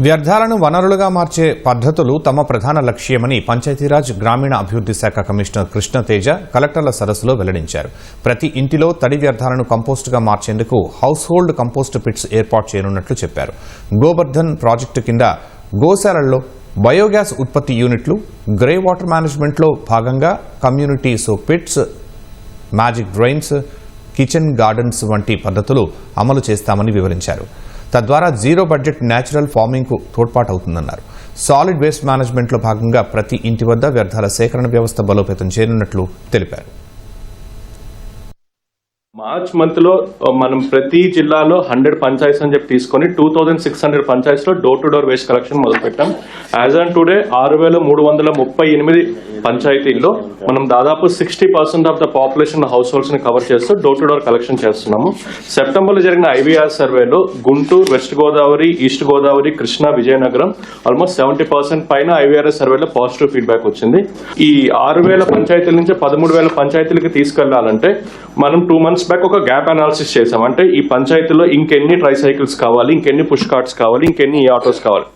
వ్యర్థాలను వనరులుగా మార్చే పద్ధతులు తమ ప్రధాన లక్ష్యమని పంచాయతీరాజ్ గ్రామీణ అభివృద్ది శాఖ కమిషనర్ కృష్ణతేజ కలెక్టర్ల సదస్సులో వెల్లడించారు. ప్రతి ఇంటిలో తడి వ్యర్థాలను కంపోస్టుగా మార్చేందుకు హౌస్ హోల్డ్ కంపోస్ట్ పిట్స్ ఏర్పాటు చేయనున్నట్లు చెప్పారు. గోబర్ధన్ ప్రాజెక్టు కింద గోశాలల్లో బయోగ్యాస్ ఉత్పత్తి యూనిట్లు గ్రే వాటర్ మేనేజ్మెంట్లో భాగంగా community soak pits magic drains kitchen gardens వంటి పద్ధతులు అమలు చేస్తామని వివరించారు. తద్వారా జీరో బడ్జెట్ న్యాచురల్ ఫార్మింగ్కు తోడ్పాటవుతుందన్నారు. సాలిడ్ వేస్ట్ మేనేజ్మెంట్లో భాగంగా ప్రతి ఇంటి వద్ద వ్యర్థాల సేకరణ వ్యవస్థ బలోపేతం చేయనున్నట్లు తెలిపారు. మార్చ్ మంత్లో మనం ప్రతి జిల్లాలో హండ్రెడ్ పంచాయత్స్ అని చెప్పి తీసుకొని two thousand six hundred పంచాయత్స్లో door to door waste collection మొదలుపెట్టాం. యాజ్ ఆన్ టుడే ఆరు వేల మూడు వందల ముప్పై ఎనిమిది పంచాయతీల్లో మనం దాదాపు sixty percent of the population house హోల్డ్స్ని కవర్ చేస్తూ డోర్ టు డోర్ కలెక్షన్ చేస్తున్నాము. సెప్టెంబర్లో జరిగిన ఐవీఆర్ సర్వేలో Guntur west Godavari east Godavari Krishna Vizianagaram almost seventy percent పైన ఐవీఆర్ సర్వేలో పాజిటివ్ ఫీడ్బ్యాక్ వచ్చింది. ఈ ఆరు వేల పంచాయతీల నుంచి పదమూడు వేల పంచాయతీలకు తీసుకెళ్ళాలంటే మనం టూ మంత్స్ బ్యాక్ ఒక గ్యాప్ అనాలిసిస్ చేసాం అంటే ఈ పంచాయతీలో ఇంకెన్ని ట్రై సైకిల్స్ కావాలి ఇంకెన్ని పుష్ కార్ట్స్ కావాలి ఇంకెన్ని ఈ ఆటోస్ కావాలి.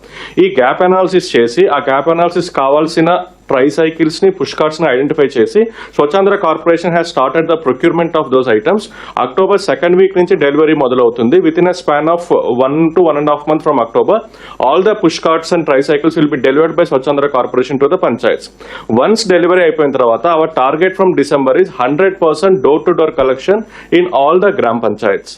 ఈ గ్యాప్ అనాలిసిస్ చేసి ఆ గ్యాప్ అనాలిసిస్ కావాల్సిన ట్రైసైకిల్స్ని పుష్ కార్ట్స్ని ఐడెంటిఫై చేసి Swachhandhra corporation has started the procurement of those items October second week నుంచి డెలివరీ మొదలవుతుంది. Within a span of one to one and half month from October all the push carts and tricycles will be delivered by Swachhandhra corporation to the panchayats once delivery అయిపోయిన తర్వాత our target from December is hundred percent door to door collection in all the gram panchayats